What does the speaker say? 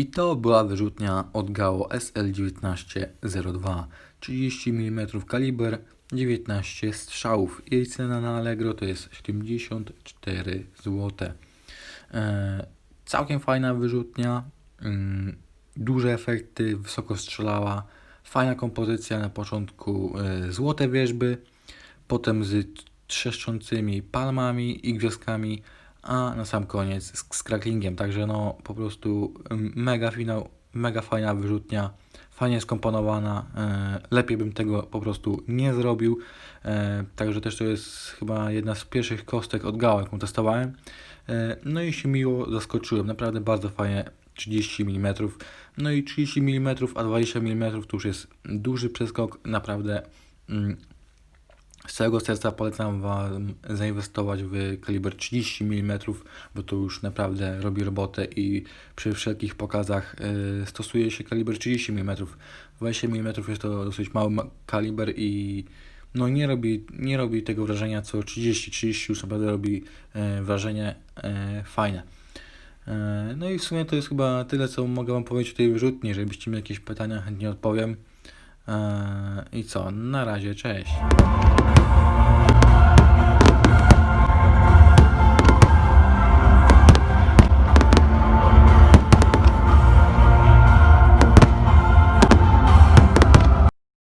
I to była wyrzutnia od GAO SL1902. 30 mm kaliber, 19 strzałów. Jej cena na Allegro to jest 74 zł. E, całkiem fajna wyrzutnia. Mm, duże efekty, wysoko strzelała. Fajna kompozycja na początku e, złote wierzby, potem z trzeszczącymi palmami i gwiazdkami, a na sam koniec z, z cracklingiem. Także no po prostu mm, mega finał, mega fajna wyrzutnia, fajnie skomponowana. E, lepiej bym tego po prostu nie zrobił. E, także też to jest chyba jedna z pierwszych kostek od Gała, jaką testowałem. E, no i się miło zaskoczyłem. Naprawdę bardzo fajnie. 30 mm. No i 30 mm, a 20 mm to już jest duży przeskok. Naprawdę mm, z całego serca polecam Wam zainwestować w kaliber 30 mm, bo to już naprawdę robi robotę i przy wszelkich pokazach y, stosuje się kaliber 30 mm. 20 mm jest to dosyć mały ma- kaliber i no nie robi, nie robi tego wrażenia co 30. 30 już naprawdę robi e, wrażenie e, fajne. E, no i w sumie to jest chyba tyle, co mogę Wam powiedzieć o tej wyrzutni. Jeżeli byście mieli jakieś pytania, chętnie odpowiem. E, I co? Na razie, cześć.